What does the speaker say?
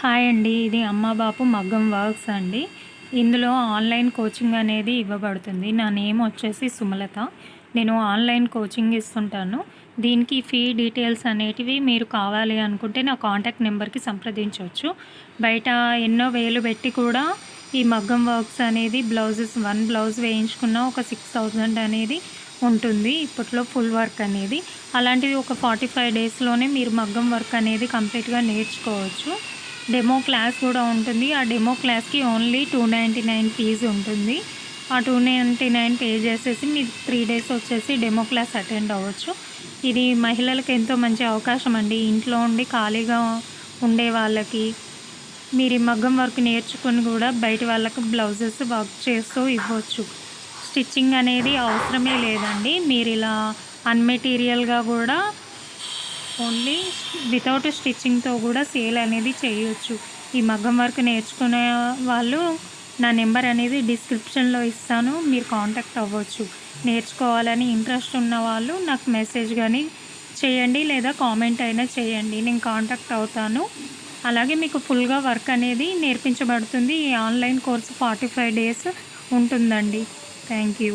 Hi అండి. ఇది అమ్మ బాపు మగ్గం వర్క్స్ అండి. ఇందులో ఆన్లైన్ కోచింగ్ అనేది ఇవ్వబడుతుంది. నా నేమ్ వచ్చేసి సుమలత. నేను ఆన్లైన్ కోచింగ్ ఇస్తుంటాను. దీనికి ఫీ డీటెయిల్స్ అనేటివి మీరు కావాలి అనుకుంటే నా కాంటాక్ట్ నెంబర్కి సంప్రదించవచ్చు. బయట ఎన్నో వేలు పెట్టి కూడా ఈ మగ్గం వర్క్స్ అనేది బ్లౌజెస్ వన్ బ్లౌజ్ వేయించుకున్న ఒక సిక్స్ థౌజండ్ అనేది ఉంటుంది. ఇప్పట్లో ఫుల్ వర్క్ అనేది. అలాంటిది ఒక ఫార్టీ ఫైవ్ డేస్లోనే మీరు మగ్గం వర్క్ అనేది కంప్లీట్గా నేర్చుకోవచ్చు. డెమో క్లాస్ కూడా ఉంటుంది. ఆ డెమో క్లాస్కి only two ninety nine fees ఉంటుంది. ఆ టూ నైంటీ నైన్ పే చేసేసి మీరు త్రీ డేస్ వచ్చేసి డెమో క్లాస్ అటెండ్ అవ్వచ్చు. ఇది మహిళలకు ఎంతో మంచి అవకాశం అండి. ఇంట్లో ఉండి ఖాళీగా ఉండే వాళ్ళకి మీరు మగ్గం వర్క్ నేర్చుకుని కూడా బయట వాళ్ళకు బ్లౌజెస్ వర్క్ చేస్తూ ఇవ్వచ్చు. స్టిచ్చింగ్ అనేది అవసరమే లేదండి. మీరు ఇలా అన్మెటీరియల్గా కూడా ఓన్లీ వితౌట్ స్టిచ్చింగ్తో కూడా సేల్ అనేది చేయొచ్చు. ఈ మగ్గం వర్క్ నేర్చుకునే వాళ్ళు నా నెంబర్ అనేది డిస్క్రిప్షన్లో ఇస్తాను మీరు కాంటాక్ట్ అవ్వచ్చు. నేర్చుకోవాలని ఇంట్రెస్ట్ ఉన్న వాళ్ళు నాకు మెసేజ్ కానీ చేయండి లేదా కామెంట్ అయినా చేయండి. నేను కాంటాక్ట్ అవుతాను. అలాగే మీకు ఫుల్గా వర్క్ అనేది నేర్పించబడుతుంది. ఈ online course forty five days ఉంటుందండి. Thank you